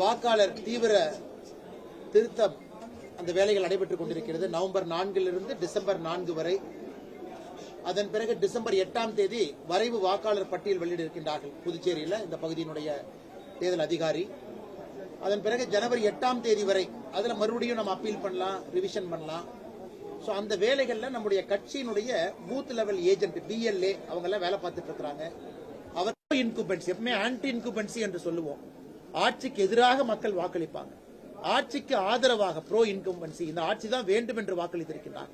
வாக்காளர் தீவிர திருத்தம் அந்த வேலைகள் நடைபெற்றுக் கொண்டிருக்கிறது. நவம்பர் நான்கிலிருந்து டிசம்பர் நான்கு வரை. அதன் பிறகு டிசம்பர் எட்டாம் தேதி வரைவு வாக்காளர் பட்டியல் வெளியிடிருக்கின்றார்கள் புதுச்சேரியில் இந்த பகுதியினுடைய தேர்தல் அதிகாரி. அதன் பிறகு ஜனவரி எட்டாம் தேதி வரை அதில் மறுபடியும் நம்ம அப்பீல் பண்ணலாம் ரிவிஷன் பண்ணலாம். ஸோ அந்த வேலைகளில் நம்முடைய கட்சியினுடைய பூத் லெவல் ஏஜென்ட் பிஎல்ஏ அவங்க எல்லாம் வேலை பார்த்துட்டு இருக்கிறாங்க. அவர் இன்குபென்சி எப்பவுமே ஆன்டி இன்குபென்சி என்று சொல்லுவோம். ஆட்சிக்கு எதிராக மக்கள் வாக்களிப்பாங்க. ஆட்சிக்கு ஆதரவாக ப்ரோ இன்கம்பன்சி இந்த ஆட்சி தான் வேண்டும் என்று வாக்களித்திருக்கிறார்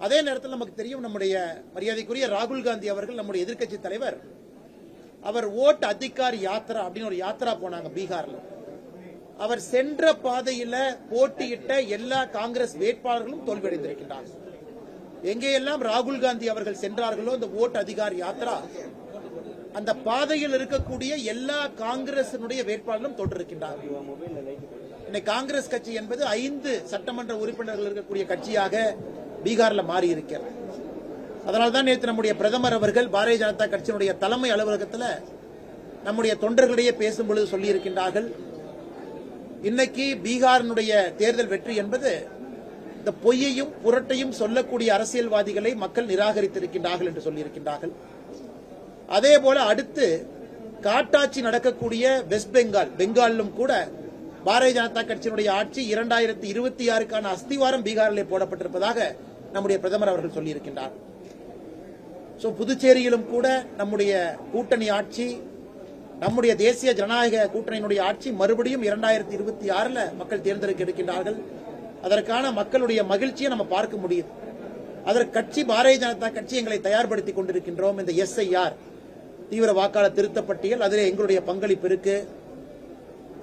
அதே நேரத்தில் நமக்கு தெரியும் நம்முடைய மரியாதைக்குரிய ராகுல் காந்தி அவர்கள் நம்முடைய எதிர்க்கட்சி தலைவர் அவர் ஓட் அதிகார் யாத்ரா அப்படின்னு ஒரு யாத்ரா போனாங்க பீகார்ல. அவர் சென்ற பாதையில போட்டியிட்ட எல்லா காங்கிரஸ் வேட்பாளர்களும் தோல்வியடைந்திருக்கிறார்கள் எங்கேயெல்லாம் ராகுல் காந்தி அவர்கள் சென்றார்களோ இந்த ஓட் அதிகாரி யாத்ரா அந்த பாதையில் இருக்கக்கூடிய எல்லா காங்கிரசினுடைய வேட்பாளரும் தோற்றிருக்கின்றார்கள் இன்னைக்கு காங்கிரஸ் கட்சி என்பது ஐந்து சட்டமன்ற உறுப்பினர்கள் இருக்கக்கூடிய கட்சியாக பீகார்ல மாறி இருக்கிறது அதனால்தான் நேற்று நம்முடைய பிரதமர் அவர்கள் பாரதிய ஜனதா கட்சியினுடைய தலைமை அலுவலகத்தில் நம்முடைய தொண்டர்களிடையே பேசும்பொழுது சொல்லியிருக்கின்றார்கள். இன்னைக்கு பீகாரினுடைய தேர்தல் வெற்றி என்பது இந்த பொய்யையும் புரட்டையும் சொல்லக்கூடிய அரசியல்வாதிகளை மக்கள் நிராகரித்திருக்கின்றார்கள் என்று சொல்லியிருக்கின்றார்கள். அதே போல அடுத்து காட்டாட்சி நடக்கக்கூடிய வெஸ்ட் பெங்கால் பெங்காலிலும் கூட பாரதிய ஜனதா கட்சியினுடைய ஆட்சி இரண்டாயிரத்தி இருபத்தி ஆறுக்கான அஸ்திவாரம் பீகாரிலே போடப்பட்டிருப்பதாக நம்முடைய பிரதமர் அவர்கள் சொல்லியிருக்கின்றார். ஸோ புதுச்சேரியிலும் கூட நம்முடைய கூட்டணி ஆட்சி நம்முடைய தேசிய ஜனநாயக கூட்டணியினுடைய ஆட்சி மறுபடியும் இரண்டாயிரத்தி இருபத்தி ஆறுல மக்கள் தேர்ந்தெடுக்க எடுக்கின்றார்கள். அதற்கான மக்களுடைய மகிழ்ச்சியை நம்ம பார்க்க முடியுது. அதற்கு கட்சி பாரதிய ஜனதா கட்சி எங்களை தயார்படுத்திக் கொண்டிருக்கின்றோம். இந்த எஸ்ஐஆர் தீவிர வாக்காளர் திருத்த பட்டியல் அதில் எங்களுடைய பங்களிப்பு இருக்கு.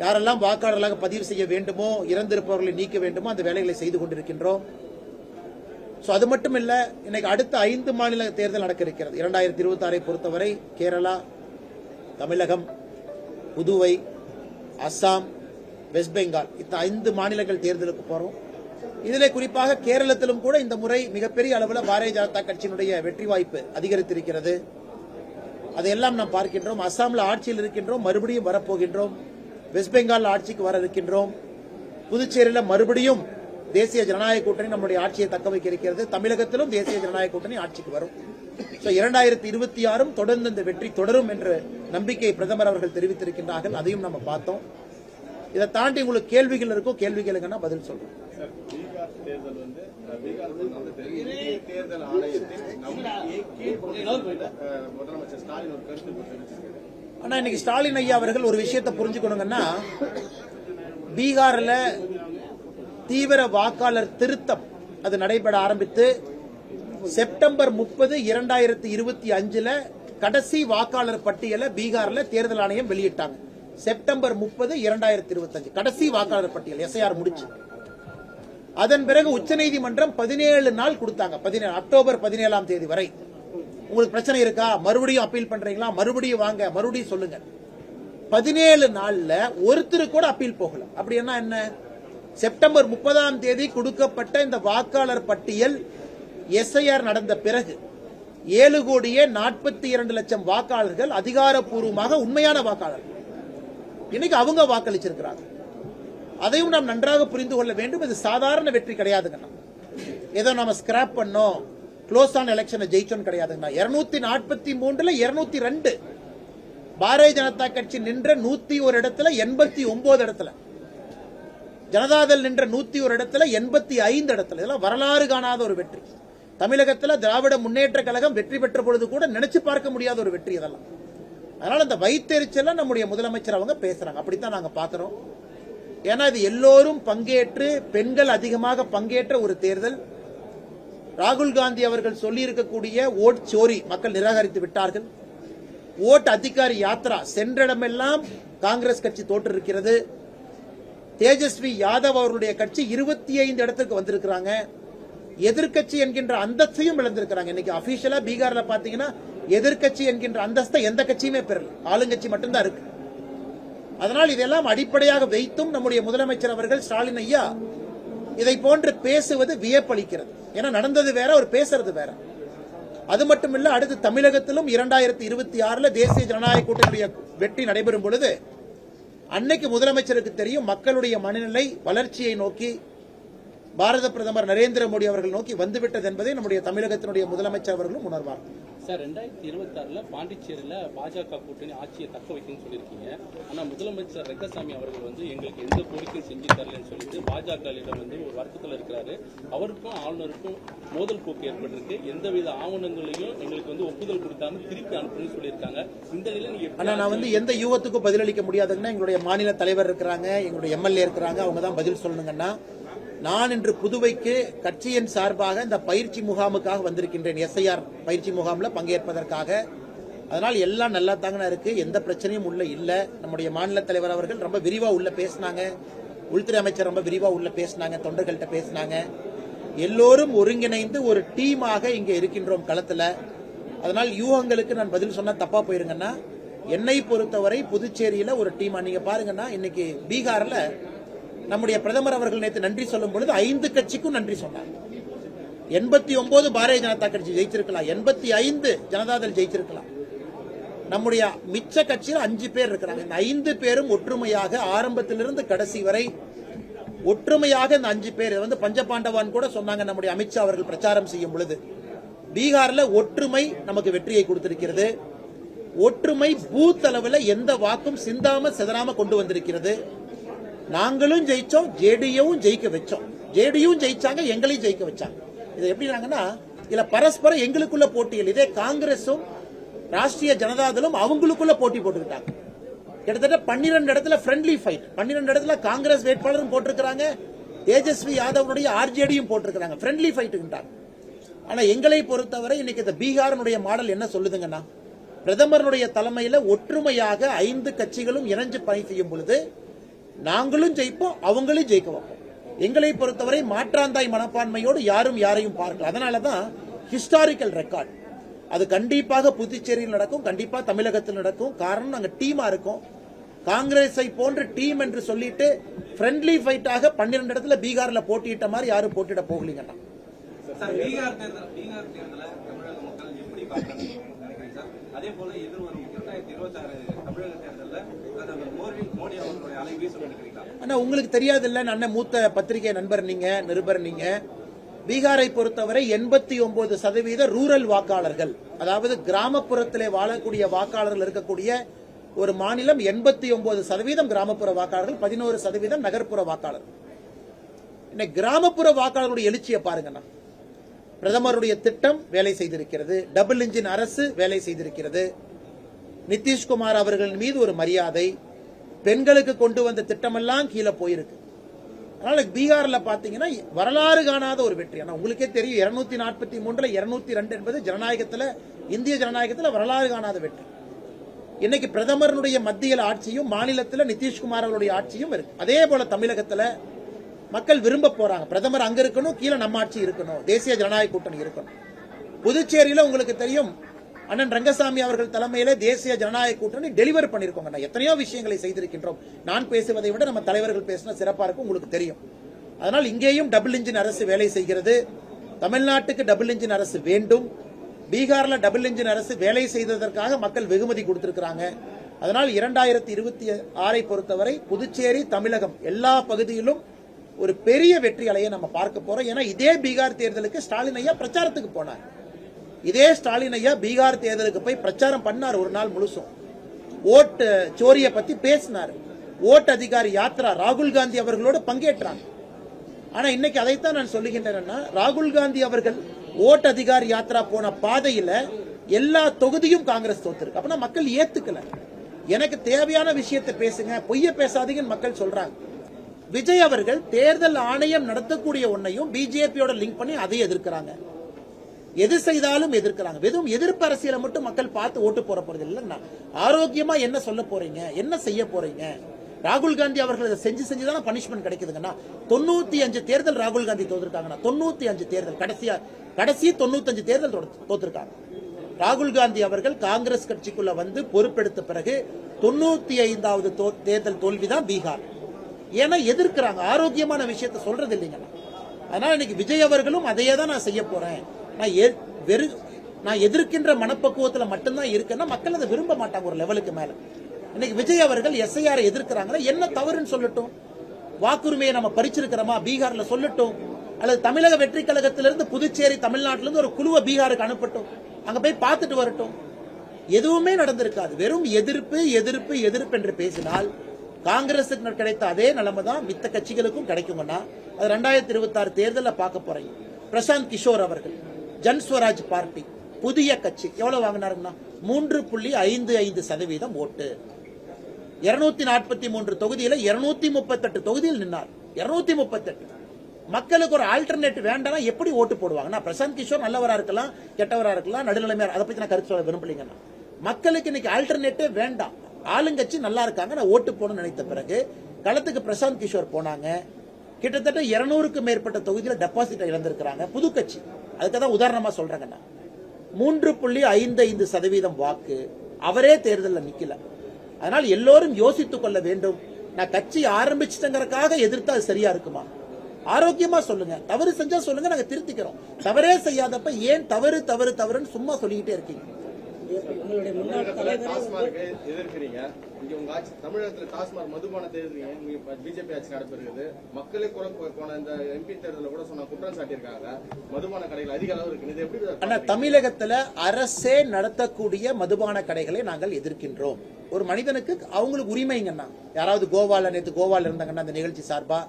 யாரெல்லாம் வாக்காளர்களாக பதிவு செய்ய வேண்டுமோ இறந்திருப்பவர்களை நீக்க வேண்டுமோ அந்த வேலைகளை செய்து கொண்டிருக்கின்றோம். ஸோ அது மட்டும் இல்லை இன்னைக்கு அடுத்த ஐந்து மாநில தேர்தல் நடக்க இருக்கிறது. இரண்டாயிரத்தி இருபத்தி ஆறை பொறுத்தவரை கேரளா தமிழகம் புதுவை அஸ்ஸாம் வெஸ்ட் பெங்கால். இந்த ஐந்து மாநிலங்கள் தேர்தலுக்கு போகிறோம் இதில் குறிப்பாக கேரளத்திலும் கூட இந்த முறை மிகப்பெரிய அளவில் பாரதிய ஜனதா கட்சியினுடைய வெற்றி வாய்ப்பு அதிகரித்திருக்கிறது. அதையெல்லாம் நாம் பார்க்கின்றோம். அஸ்ஸாமில் ஆட்சியில் இருக்கின்றோம். மறுபடியும் வரப்போகின்றோம். வெஸ்ட் பெங்கால் ஆட்சிக்கு வர இருக்கின்றோம். புதுச்சேரியில் மறுபடியும் தேசிய ஜனநாயக கூட்டணி நம்முடைய ஆட்சியை தக்க வைக்க இருக்கிறது. தமிழகத்திலும் தேசிய ஜனநாயக கூட்டணி ஆட்சிக்கு வரும். இரண்டாயிரத்தி இருபத்தி ஆறும் தொடர்ந்து இந்த வெற்றி தொடரும் என்ற நம்பிக்கை பிரதமர் அவர்கள் தெரிவித்திருக்கின்றார்கள். அதையும் நம்ம பார்த்தோம். இதை தாண்டி உங்களுக்கு கேள்விகள் இருக்கும் கேள்வி கேளுங்கன்னா பதில் தெரிவிச்சிருக்காரு. ஆனா இன்னைக்கு ஸ்டாலின் ஐயா அவர்கள் ஒரு விஷயத்தை புரிஞ்சுக்கணுங்கன்னா பீகார்ல தீவிர வாக்காளர் திருத்தம் அது நடைபெற ஆரம்பித்து செப்டம்பர் முப்பது இரண்டாயிரத்தி இருபத்தி அஞ்சுல கடைசி வாக்காளர் பட்டியலை பீகார்ல தேர்தல் ஆணையம் வெளியிட்டாங்க. செப்டம்பர் முப்பது இரண்டாயிரத்தி இருபத்தஞ்சு. கடைசி வாக்காளர் பட்டியல் எஸ்ஐஆர் முடிச்சு. அதன் பிறகு உச்சநீதிமன்றம் பதினேழு நாள் கொடுத்தாங்க. பதினேழு அக்டோபர் பதினேழாம் தேதி வரை. உங்களுக்கு பிரச்சனை இருக்கா? மறுபடியும் அப்பீல் பண்றீங்களா? மறுபடியும் வாங்க. மறுபடியும் சொல்லுங்க. பதினேழு நாள்ல ஒருத்தர் கூட அப்பீல் போகல. அப்படின்னா என்ன செப்டம்பர் முப்பதாம் தேதி கொடுக்கப்பட்ட இந்த வாக்காளர் பட்டியல் எஸ்ஐஆர் நடந்த பிறகு ஏழு கோடியே நாற்பத்தி இரண்டு லட்சம் வாக்காளர்கள் அதிகாரப்பூர்வமாக உண்மையான வாக்காளர்கள். இன்னைக்கு அவங்க வாக்களிச்சிருக்கிறாங்க. அதையும் நாம் நன்றாக புரிந்து கொள்ள வேண்டும். இது சாதாரண வெற்றி கிடையாதுங்கண்ணா ஏதோ நாம ஸ்கிராப் பண்ணோம். க்ளோஸ் ஆன் எலெக்ஷனை ஜெயிச்சோம் கிடையாதுங்கண்ணா. இருநூத்தி நாற்பத்தி மூன்றுல இருநூத்தி ரெண்டு பாரதிய ஜனதா கட்சி நின்ற நூத்தி ஒரு இடத்துல எண்பத்தி ஒன்பது இடத்துல. ஜனதாதள் நின்ற நூத்தி ஒரு இடத்துல எண்பத்தி ஐந்து இடத்துல. இதெல்லாம் வரலாறு காணாத ஒரு வெற்றி. தமிழகத்துல திராவிட முன்னேற்ற கழகம் வெற்றி பெற்ற பொழுது கூட நினைச்சு பார்க்க முடியாத ஒரு வெற்றி இதெல்லாம். அதனால இந்த வைத்தெரிச்சல நம்முடைய முதலமைச்சர் அவங்க பேசுறாங்க. அப்படித்தான் நாங்க பாக்குறோம். ஏன்னா இது எல்லோரும் பங்கேற்று பெண்கள் அதிகமாக பங்கேற்ற ஒரு தேர்தல். ராகுல் காந்தி அவர்கள் சொல்லி இருக்கக்கூடிய ஓட் சோரி மக்கள் நிராகரித்து விட்டார்கள். ஓட் அதிகாரி யாத்ரா சென்ற இடமெல்லாம் காங்கிரஸ் கட்சி தோற்றிருக்கிறது. தேஜஸ்வி யாதவ் அவர்களுடைய கட்சி இருபத்தி ஐந்து இடத்துக்கு வந்திருக்கிறாங்க. எதிர்க்கட்சி என்கின்ற அந்தஸ்தையும் இழந்திருக்கிறாங்க. இன்னைக்கு அபிஷியலா பீகார்ல பாத்தீங்கன்னா எதிர்க்கட்சி என்கின்ற அந்தஸ்தை எந்த கட்சியுமே பெறல. ஆளுங்கட்சி மட்டும்தான் இருக்கு. அதனால் இதெல்லாம் அடிப்படையாக வைத்தும் நம்முடைய முதலமைச்சர் அவர்கள் ஸ்டாலின் ஐயா இதை போன்று பேசுவது வியப்பளிக்கிறது. ஏன்னா நடந்தது வேற அவர் பேசுறது வேற. அது மட்டுமில்ல அடுத்து தமிழகத்திலும் இரண்டாயிரத்தி இருபத்தி ஆறுல தேசிய ஜனநாயக கூட்டணியுடைய வெற்றி நடைபெறும் பொழுது அன்னைக்கு முதலமைச்சருக்கு தெரியும் மக்களுடைய மனநிலை வளர்ச்சியை நோக்கி பாரத பிரதமர் நரேந்திர மோடி அவர்கள் நோக்கி வந்துவிட்டது என்பதை நம்முடைய தமிழகத்தினுடைய முதலமைச்சர் அவர்களும் உணர்வார் சார் ரெண்டாயிரத்தி இருபத்தி ஆறுல பாண்டிச்சேரியில பாஜக கூட்டணி ஆட்சியை தக்க வைக்கும்னு சொல்லியிருக்கீங்க. ஆனா முதலமைச்சர் ரெங்கசாமி அவர்கள் வந்து எங்களுக்கு எந்த கோரிக்கையும் செஞ்சு தரலன்னு சொல்லிட்டு பாஜகவிடம் வந்து ஒரு வருத்தத்தில் இருக்கிறாரு. அவருக்கும் ஆளுநருக்கும் மோதல் போக்கு ஏற்பட்டிருக்கு. எந்தவித ஆவணங்களையும் எங்களுக்கு வந்து ஒப்புதல் கொடுத்தாம திருப்பி அனுப்புன்னு சொல்லியிருக்காங்க. இந்த நிலை நீங்க எப்படி ஆனா நான் வந்து எந்த யூகத்துக்கும் பதிலளிக்க முடியாதுங்கன்னா எங்களுடைய மாநில தலைவர் இருக்கிறாங்க எங்களுடைய எம்எல்ஏ இருக்கிறாங்க. அவங்க தான் பதில் சொல்லணுங்கன்னா நான் இன்று புதுவைக்கு கட்சியின் சார்பாக இந்த பயிற்சி முகாமுக்காக வந்திருக்கின்றேன். எஸ்ஐஆர் பயிற்சி முகாமில் பங்கேற்பதற்காக. அதனால் எல்லாம் நல்லா தாங்கண்ணா இருக்கு. எந்த பிரச்சனையும் உள்ள இல்லை. நம்முடைய மாநில தலைவர் அவர்கள் ரொம்ப விரிவாக உள்ள பேசினாங்க. உள்துறை அமைச்சர் ரொம்ப விரிவாக உள்ள பேசினாங்க. தொண்டர்கள்ட்ட பேசினாங்க. எல்லோரும் ஒருங்கிணைந்து ஒரு டீமாக இங்கே இருக்கின்றோம் களத்தில். அதனால் யூகங்களுக்கு நான் பதில் சொன்னால் தப்பாக போயிருங்கன்னா என்னை பொறுத்தவரை புதுச்சேரியில் ஒரு டீமாக நீங்கள் பாருங்கன்னா இன்னைக்கு பீகாரில் நம்முடைய பிரதமர் அவர்கள் நேற்று நன்றி சொல்லும் பொழுது ஐந்து கட்சிக்கும் நன்றி சொன்னார். எண்பத்தி ஒன்பது பாரதிய ஜனதா கட்சி ஜெயிச்சிருக்கலாம். எண்பத்தி ஐந்து ஜனதாதள் ஜெயிச்சிருக்கலாம். நம்முடைய மிச்ச கட்சியில் அஞ்சு பேர் இருக்கிறாங்க. இந்த ஐந்து பேரும் ஒற்றுமையாக ஆரம்பத்திலிருந்து கடைசி வரை ஒற்றுமையாக இந்த அஞ்சு பேர் வந்து பஞ்சபாண்டவான் கூட சொன்னாங்க நம்முடைய அமித்ஷா அவர்கள் பிரச்சாரம் செய்யும் பொழுது. பீகார்ல ஒற்றுமை நமக்கு வெற்றியை கொடுத்திருக்கிறது. ஒற்றுமை பூத் அளவில் எந்த வாக்கும் சிந்தாம சிதறாம கொண்டு வந்திருக்கிறது. நாங்களும் ஜெயிச்சோம் ஜேடியும் ஜெயிக்க வச்சோம். ஜேடியும் ஜெயிச்சாங்க எங்களையும் ஜெயிக்க வச்சாங்க. இது எப்படினாங்கன்னா இதுல பரஸ்பரம் எங்களுக்குள்ள போட்டிகள் இதே காங்கிரஸும் ராஷ்டிரிய ஜனதாதளும் அவங்களுக்குள்ள போட்டி போட்டுக்கிட்டாங்க. கிட்டத்தட்ட பன்னிரண்டு இடத்துல ஃப்ரெண்ட்லி ஃபைட் பன்னிரண்டு இடத்துல காங்கிரஸ் வேட்பாளரும் போட்டிருக்கிறாங்க தேஜஸ்வி யாதவனுடைய ஆர்ஜேடியும் போட்டிருக்கிறாங்க. ஃப்ரெண்ட்லி ஃபைட்டுக்கிட்டாங்க ஆனா எங்களை பொறுத்தவரை இன்னைக்கு இந்த பீகாரனுடைய மாடல் என்ன சொல்லுதுங்கன்னா பிரதமருடைய தலைமையில ஒற்றுமையாக ஐந்து கட்சிகளும் இணைஞ்சு பணி செய்யும் பொழுது நாங்களும் ஜெயிப்போம் அவங்களும் ஜெயிக்க வைப்போம். எங்களை பொறுத்தவரை மாற்றாந்தாய் மனப்பான்மையோடு யாரும் யாரையும் பார்க்கல. அதனாலதான் ஹிஸ்டாரிக்கல் ரெக்கார்ட் அது கண்டிப்பாக புதுச்சேரியில் நடக்கும் கண்டிப்பாக தமிழகத்தில் நடக்கும். காரணம் நாங்கள் டீமாக இருக்கோம். காங்கிரஸை போன்ற டீம் என்று சொல்லிட்டு ஃப்ரெண்ட்லி ஃபைட்டாக பன்னிரெண்டு இடத்துல பீகாரில் போட்டியிட்ட மாதிரி யாரும் போட்டியிட போகலீங்கன்னா அதே போல எதிர்வரும் இரண்டாயிரத்தி இருபத்தி ஆறு அண்ணா உங்களுக்கு தெரியாது இல்ல அண்ணன் மூத்த பத்திரிகை நண்பர் நீங்க நிருபர் நீங்க. பீகாரை பொறுத்தவரை எண்பத்தி ஒன்பது சதவீத ரூரல் வாக்காளர்கள் அதாவது கிராமப்புறத்திலே வாழக்கூடிய வாக்காளர்கள் இருக்கக்கூடிய ஒரு மாநிலம் எண்பத்தி ஒன்பது சதவீதம் கிராமப்புற வாக்காளர்கள் பதினோரு சதவீதம் நகர்ப்புற வாக்காளர்கள். இன்னைக்கு கிராமப்புற வாக்காளர்களுடைய எழுச்சியை பாருங்கண்ணா பிரதமருடைய திட்டம் வேலை செய்திருக்கிறது டபுள் இன்ஜின் அரசு வேலை செய்திருக்கிறது. நிதிஷ்குமார் அவர்கள் மீது ஒரு மரியாதை பெண்களுக்கு கொண்டு வந்த திட்டமெல்லாம் கீழே போயிருக்கு. அதனால பீகார்ல பாத்தீங்கன்னா வரலாறு காணாத ஒரு வெற்றி. ஆனா உங்களுக்கே தெரியும் இருநூத்தி நாற்பத்தி மூன்றுல இருநூத்தி ரெண்டு என்பது ஜனநாயகத்துல இந்திய ஜனநாயகத்துல வரலாறு காணாத வெற்றி. இன்னைக்கு பிரதமருடைய மத்தியில் ஆட்சியும் மாநிலத்தில் நிதிஷ்குமார் அவருடைய ஆட்சியும் இருக்கு. அதே போல தமிழகத்தில் மக்கள் விரும்ப போறாங்க. பிரதமர் அங்க இருக்கணும் கீழே நம்ம ஆட்சி இருக்கணும். தேசிய ஜனநாயக கூட்டணி இருக்கணும். புதுச்சேரியில் உங்களுக்கு தெரியும் அண்ணன் ரங்கசாமி அவர்கள் தலைமையில தேசிய ஜனநாயக கூட்டணி டெலிவர் பண்ணிருக்கோங்க எத்தனையோ விஷயங்களை செய்திருக்கின்றோம். நான் பேசுவதை விட நம்ம தலைவர்கள் பேசினா சிறப்பா இருக்கும் உங்களுக்கு தெரியும். அதனால் இங்கேயும் டபுள் இன்ஜின் அரசு வேலை செய்கிறது. தமிழ்நாட்டுக்கு டபுள் இன்ஜின் அரசு வேண்டும். பீகார்ல டபுள் இன்ஜின் அரசு வேலை செய்ததற்காக மக்கள் வெகுமதி கொடுத்திருக்கிறாங்க. அதனால் இரண்டாயிரத்தி இருபத்தி ஆறை பொறுத்தவரை புதுச்சேரி தமிழகம் எல்லா பகுதியிலும் ஒரு பெரிய வெற்றி அலையை நம்ம பார்க்க போறோம். ஏன்னா இதே பீகார் தேர்தலுக்கு ஸ்டாலின் ஐயா பிரச்சாரத்துக்கு போனார். இதே ஸ்டாலின் ஐயா பீகார் தேர்தலுக்கு போய் பிரச்சாரம் பண்ணார் ஒரு நாள் முழுசும். ஓட்டு சோரியை பத்தி பேசினார். ஓட்டு அதிகாரி யாத்ரா ராகுல் காந்தி அவர்களோடு பங்கேற்றாங்க ஆனா இன்னைக்கு அதைத்தான் நான் சொல்லுகின்றேன்னா ராகுல் காந்தி அவர்கள் ஓட்டு அதிகாரி யாத்ரா போன பாதையில எல்லா தொகுதியும் காங்கிரஸ் தோத்துருக்கு. அப்படின்னா மக்கள் ஏத்துக்கல. எனக்கு தேவையான விஷயத்தை பேசுங்க பொய்ய பேசாதீங்கன்னு மக்கள் சொல்றாங்க. விஜய் அவர்கள் தேர்தல் ஆணையம் நடத்தக்கூடிய ஒன்னையும் பிஜேபியோட லிங்க் பண்ணி அதை எதிர்க்கிறாங்க. எது செய்தாலும் எதிர்க்கிறாங்க. வெறும் எதிர்ப்பு அரசியலை மட்டும் மக்கள் பார்த்து ஓட்டு போற போறது இல்லைன்னா ஆரோக்கியமா என்ன சொல்ல போறீங்க? என்ன செய்ய போறீங்க? ராகுல் காந்தி அவர்கள் இதை செஞ்சு செஞ்சு தானே பனிஷ்மெண்ட் கிடைக்குதுங்கன்னா தொண்ணூத்தி அஞ்சு தேர்தல் ராகுல் காந்தி தோத்துருக்காங்கன்னா தொண்ணூத்தி அஞ்சு தேர்தல் கடைசியா கடைசி தொண்ணூத்தஞ்சு தேர்தல் தோத்துருக்காங்க. ராகுல் காந்தி அவர்கள் காங்கிரஸ் கட்சிக்குள்ள வந்து பொறுப்பெடுத்த பிறகு தொண்ணூத்தி ஐந்தாவது தோ- தேர்தல் தோல்விதான் பீகார். ஏன்னா எதிர்க்கிறாங்க. ஆரோக்கியமான விஷயத்தை சொல்றது இல்லைங்கண்ணா அதனால இன்னைக்கு விஜய் அவர்களும் அதையே தான் நான் செய்ய போறேன். நான் எ- வெறு நான் எதிர்க்கின்ற மனப்பக்குவத்தில் மட்டும்தான் இருக்கேன்னா மக்கள் அதை விரும்ப மாட்டாங்க ஒரு லெவலுக்கு மேலே. இன்னைக்கு விஜய் அவர்கள் எஸ்ஐஆரை எதிர்க்கிறாங்களா? என்ன தவறுன்னு சொல்லட்டும். வாக்குரிமையை நம்ம பறிச்சிருக்கிறோமா? பீகார்ல சொல்லட்டும். அல்லது தமிழக வெற்றி கழகத்திலிருந்து புதுச்சேரி தமிழ்நாட்டிலிருந்து ஒரு குழுவை பீகாருக்கு அனுப்பட்டும். அங்க போய் பார்த்துட்டு வரட்டும். எதுவுமே நடந்திருக்காது. வெறும் எதிர்ப்பு எதிர்ப்பு எதிர்ப்பு என்று பேசினால் காங்கிரசுக்கு கிடைத்த அதே நிலைமை தான் மித்த கட்சிகளுக்கும் கிடைக்கும்னா அது ரெண்டாயிரத்தி இருபத்தி ஆறு தேர்தலில் பார்க்க போறேன். பிரசாந்த் கிஷோர் அவர்கள். ஜன் ஸ்வராஜ் பார்ட்டி புதிய கட்சி. எவ்வளவு வாங்கினாருங்கன்னா மூன்று புள்ளி ஐந்து ஐந்து சதவீதம் ஓட்டு. இருநூத்தி நாற்பத்தி மூன்று தொகுதியில இருநூத்தி முப்பத்தெட்டு தொகுதியில் நின்னார். இருநூத்தி முப்பத்தெட்டு. மக்களுக்கு ஒரு ஆல்டர்னேட் வேண்டாம்னா எப்படி ஓட்டு போடுவாங்க நான் பிரசாந்த் கிஷோர் நல்லவரா இருக்கலாம் கெட்டவரா இருக்கலாம் நடுநிலைமையா அதை பத்தி நான் கருத்து சொல்ல விரும்பலீங்கன்னா மக்களுக்கு இன்னைக்கு ஆல்டர்னேட்டே வேண்டாம். ஆளுங்கட்சி நல்லா இருக்காங்க நான் ஓட்டு போடணும்னு நினைத்த பிறகு களத்துக்கு பிரசாந்த் கிஷோர் போனாங்க. கிட்டத்தட்ட இருநூறுக்கு மேற்பட்ட தொகுதியில் டெபாசிட் இழந்திருக்கிறாங்க புதுக்கட்சி அதுக்கு தான் உதாரணமா சொல்றேங்க நான் மூன்று புள்ளி ஐந்து ஐந்து சதவீதம் வாக்கு அவரே தேர்தலில் நிக்கல. அதனால் எல்லோரும் யோசித்துக் கொள்ள வேண்டும். நான் கட்சி ஆரம்பிச்சிட்டங்கறக்காக எதிர்த்து அது சரியா இருக்குமா? ஆரோக்கியமா சொல்லுங்க. தவறு செஞ்சா சொல்லுங்க நாங்க திருத்திக்கிறோம். தவறே செய்யாதப்ப ஏன் தவறு தவறு தவறுன்னு சும்மா சொல்லிக்கிட்டே இருக்கீங்க? எதிர்க்கிறீங்க. இங்க உங்க ஆட்சி தமிழகத்துல டாஸ்மார்க் மதுபானத்தை எதிர்க்கிறீங்க. இங்க பிஜேபி ஆட்சி நடப்பிருக்குது மக்களே குறை போன இந்த எம்பி தேர்தலில் கூட சொன்ன குற்றம் சாட்டியிருக்காங்க. மதுபான கடைகள் அதிக அளவு இருக்கு இது எப்படி ஆனா தமிழகத்துல அரசே நடத்தக்கூடிய மதுபான கடைகளை நாங்கள் எதிர்க்கின்றோம். ஒரு மனிதனுக்கு அவங்களுக்கு உரிமைங்கன்னா யாராவது கோவால நேத்து கோவால இருந்தாங்கன்னா அந்த நிகழ்ச்சி சார்பா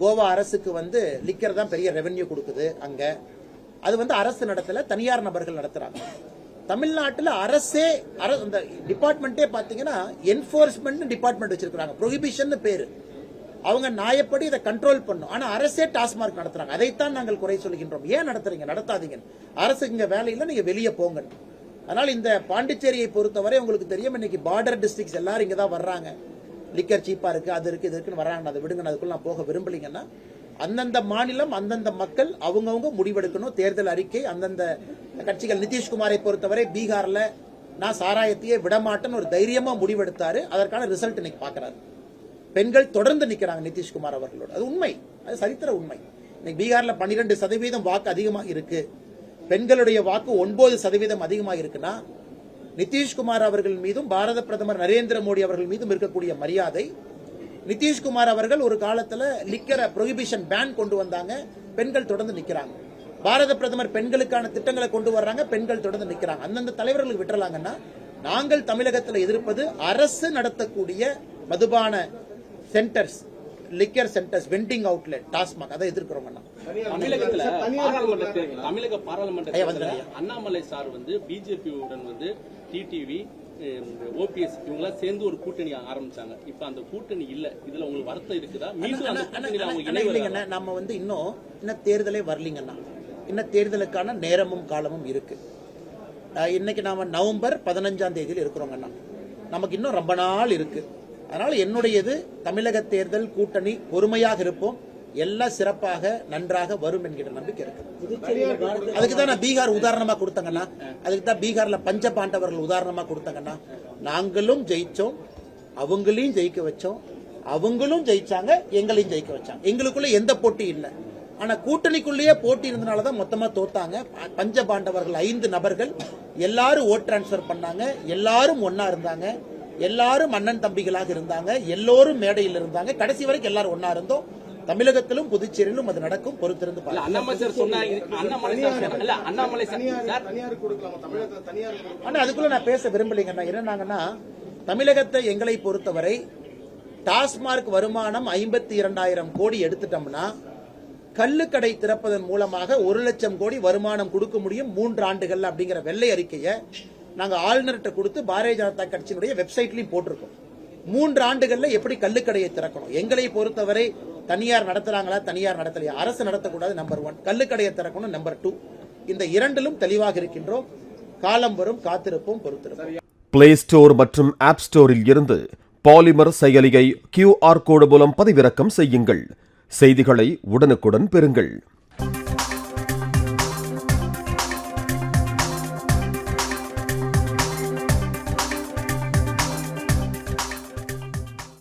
கோவா அரசுக்கு வந்து லிக்கர் தான் பெரிய ரெவென்யூ கொடுக்குது அங்க. அது வந்து அரசு நடத்தல தனியார் நபர்கள் நடத்துறாங்க. தமிழ்நாட்டில் அரசே அந்த இந்த டிபார்ட்மெண்ட்டே பார்த்தீங்கன்னா என்ஃபோர்ஸ்மெண்ட் டிபார்ட்மெண்ட் வச்சிருக்காங்க ப்ரொஹிபிஷன் பேர். அவங்க நியாயப்படி இதை கண்ட்ரோல் பண்ணும். ஆனா அரசே டாஸ்மார்க் நடத்துறாங்க. அதைத்தான் நாங்கள் குறை சொல்கின்றோம். ஏன் நடத்துறீங்க? நடத்தாதீங்க அரசுக்கு இங்க வேலையில நீங்க வெளியே போங்க அதனால் இந்த பாண்டிச்சேரியை பொறுத்தவரை உங்களுக்கு தெரியும் இன்னைக்கு பார்டர் டிஸ்ட்ரிக்ட்ஸ் எல்லாரும் இங்கே தான் வர்றாங்க லிக்கர் சீப்பா இருக்கு அது இருக்கு இது இருக்குன்னு வர்றாங்க. அதை விடுங்க அதுக்குள்ள நான் போக விரும்பலீங்கன்னா அந்தந்த மாநிலம் அந்தந்த மக்கள் அவங்கவுங்க முடிவெடுக்கணும். தேர்தல் அறிக்கை அந்தந்த கட்சிகள் நிதிஷ்குமாரை பொறுத்தவரை பீகார்ல நான் சாராயத்தையே விடமாட்டேன்னு ஒரு தைரியமா முடிவெடுத்தாரு. அதற்கான ரிசல்ட் இன்னைக்கு பாக்குறாரு பெண்கள் தொடர்ந்து நிக்கிறாங்க நிதிஷ்குமார் அவர்களோட. அது உண்மை. அது சரித்திர உண்மை. இன்னைக்கு பீகார்ல பன்னிரெண்டு சதவீதம் வாக்கு அதிகமாக இருக்கு. பெண்களுடைய வாக்கு ஒன்பது சதவீதம் அதிகமாக இருக்குன்னா நிதிஷ்குமார் அவர்கள் மீதும் பாரத பிரதமர் நரேந்திர மோடி அவர்கள் மீதும் இருக்கக்கூடிய மரியாதை நிதிஷ்குமார் அவர்கள் ஒரு காலத்துல லிக்கர ப்ரொஹிபிஷன் பேன் கொண்டு வந்தாங்க. பெண்கள் தொடர்ந்து நிக்கிறாங்க. பாரத பிரதமர் பெண்களுக்கான திட்டங்களை கொண்டு வர்றாங்க. பெண்கள் தொடர்ந்து நிக்கிறாங்க. அந்தந்த தலைவர்களுக்கு விட்டுறலாங்கன்னா நாங்கள் தமிழகத்தில் எதிர்ப்பது அரசு நடத்தக்கூடிய மதுபான centres liquor centres vending outlet TASMAC அதை எதிர்க்கிறோம் தமிழக பாராளுமன்ற. அண்ணாமலை சார் வந்து பிஜேபியுடன் வந்து டிடிவி ஓபிஎஸ் இவங்களாம் சேர்ந்து ஒரு கூட்டணி ஆரம்பிச்சாங்க. இப்ப அந்த கூட்டணி இல்ல. இதுல உங்களுக்கு வருத்தம் இருக்குதா? மீண்டும் அந்த கூட்டணியில அவங்க நம்ம வந்து இன்னும் இன்னும் தேர்தலே வரலீங்கண்ணா. இன்னும் தேர்தலுக்கான நேரமும் காலமும் இருக்கு. இன்னைக்கு நாம நவம்பர் பதினஞ்சாம் தேதியில் இருக்கிறோங்கண்ணா. நமக்கு இன்னும் ரொம்ப நாள் இருக்கு. அதனால என்னுடையது தமிழக தேர்தல் கூட்டணி பொறுமையாக இருப்போம். எல்லாம் சிறப்பாக நன்றாக வரும் என்கிற நம்பிக்கை இருக்கு. அதுக்கு தான் நான் பீகார் உதாரணமா கொடுத்தங்கண்ணா. அதுக்கு தான் பீகார்ல பஞ்ச பாண்டவர்கள் உதாரணமா கொடுத்தங்கண்ணா. நாங்களும் ஜெயிச்சோம் அவங்களையும் ஜெயிக்க வச்சோம் அவங்களும் ஜெயிச்சாங்க எங்களையும் ஜெயிக்க வச்சாங்க. எங்களுக்குள்ள எந்த போட்டி இல்லை. ஆனா கூட்டணிக்குள்ளேயே போட்டி இருந்தனால தான் மொத்தமா தோத்தாங்க. பஞ்ச பாண்டவர்கள் ஐந்து நபர்கள் எல்லாரும் ஓட் டிரான்ஸ்ஃபர் பண்ணாங்க எல்லாரும் ஒண்ணா இருந்தாங்க எல்லாரும் அண்ணன் தம்பிகளாக இருந்தாங்க எல்லோரும் மேடையில் இருந்தாங்க. கடைசி வரைக்கும் எல்லாரும் ஒண்ணா இருந்தோம். தமிழகத்திலும் புதுச்சேரியிலும் அது நடக்கும் பொறுத்திருந்து ஆனா அதுக்குள்ள நான் பேச விரும்பலைங்கண்ணா என்னன்னாங்கன்னா தமிழகத்தை எங்களை பொறுத்தவரை டாஸ்மார்க் வருமானம் ஐம்பத்தி இரண்டாயிரம் கோடி எடுத்துட்டோம்னா கள்ளுக்கடை திறப்பதன் மூலமாக ஒரு லட்சம் கோடி வருமானம் கொடுக்க முடியும் மூன்று ஆண்டுகள் அப்படிங்கிற வெள்ளை அறிக்கையை நாங்க ஆளுநர்கிட்ட கொடுத்து பாரதிய ஜனதா கட்சியினுடைய வெப்சைட்லயும் போட்டிருக்கோம். மூன்று ஆண்டுகள்ல எப்படி கள்ளுக்கடையை திறக்கணும்? எங்களை பொறுத்தவரை தனியார் நடத்துறாங்களா தனியார் நடத்தலையா? அரசு நடத்தக்கூடாது நம்பர் ஒன் கள்ளுக்கடையை திறக்கணும் நம்பர் டூ இந்த இரண்டிலும் தெளிவாக இருக்கின்றோம். காலம் வரும் காத்திருப்போம் பொறுத்திருப்போம். பிளே ஸ்டோர் மற்றும் ஆப் ஸ்டோரில் இருந்து பாலிமர் செயலியை கியூஆர் கோடு மூலம் பதிவிறக்கம் செய்யுங்கள். செய்திகளை உடனுக்குடன் பெறுங்கள்.